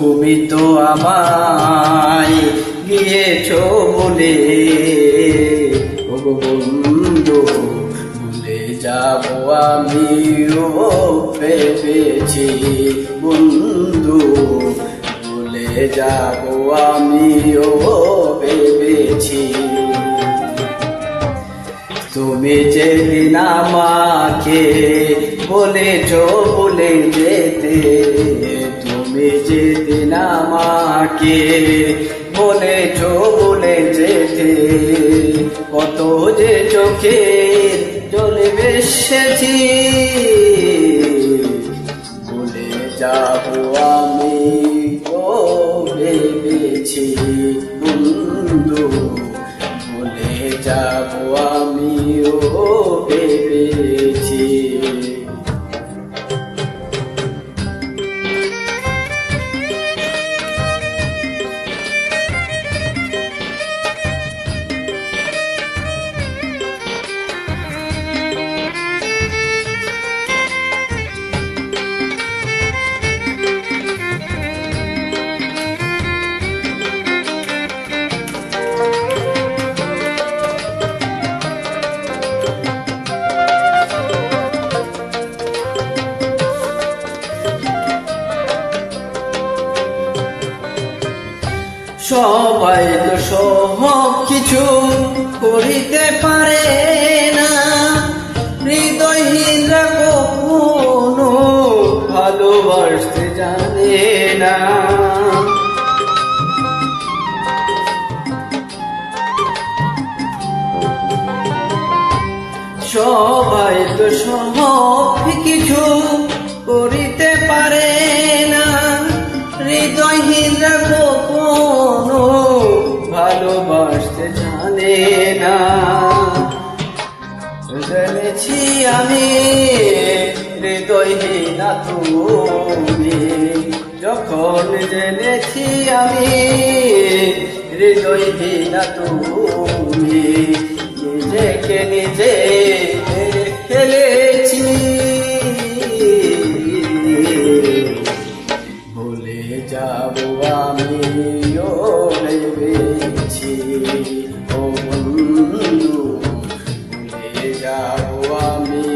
তুমি তো আমায় গিয়েছ বলে। ও বন্ধু, ভুলে যাব আমিও ভেবেছি। বন্ধু, ভুলে যাব আমিও ভেবেছি। তুমি যেদিন আমাকে বলেছ বলে যেতে তুমি যেদিন আমাকে বলেছ বলে যেতে। কত যে চোখে জলে বেসেছি সবাই তো সব কিছু করিতে পারে না। হৃদয়হীনরা কখনো ভালোবাসতে জানে না। সবাই তো সব কিছু আমি হৃদয়হীনা তুমি। যখন জেনেছি আমি হৃদয়হীনা তুমি নিজেকে নিজে ভুলে যাব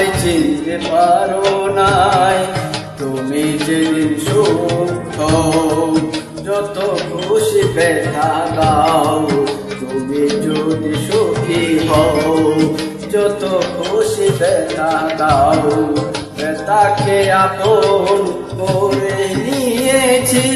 আমায় চিনতে পারো নাই। তুমি যেদিন সুখ যত খুশি ব্যথা দাও তুমি যদি সুখী হও, যত খুশি ব্যথা দাও ব্যথাকে আপন করে নিয়েছি।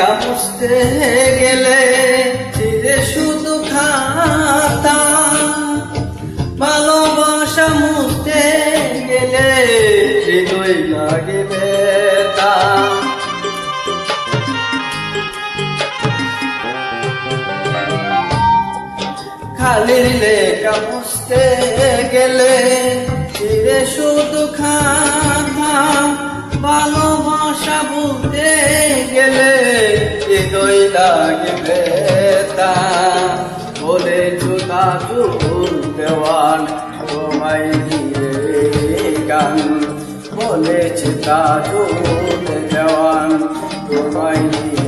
মুছতে গেলে চিরে শুধু খাতা। ভালোবাসা মুছতে গেলে হৃদয় লাগে খালি লেখা মুছতে গেলে চিরে শুধু খাতা। ভালোবাসা বলতে গেলে হৃদয় লাগে বেতা বলে জুতা চুল দেওয়ান, তোমায় দিয়ে গান। বলেছে তা চুল দেওয়ান, তোমায়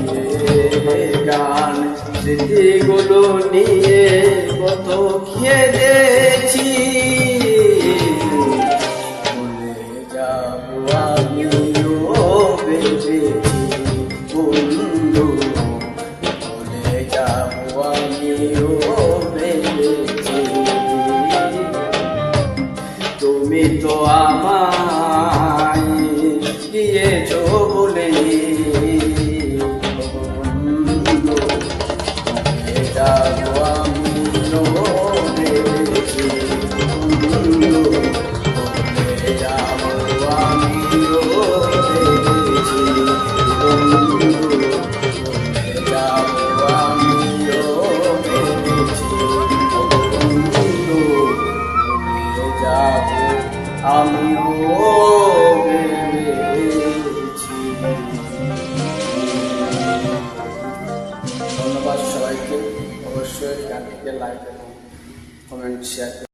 দিয়ে গান। স্মৃতিগুলো নিয়ে কত খেলেছি আমিও ধন্যবাদ সবাইকে। অবশ্যই গানটিকে লাইক এবং কমেন্ট শেয়ার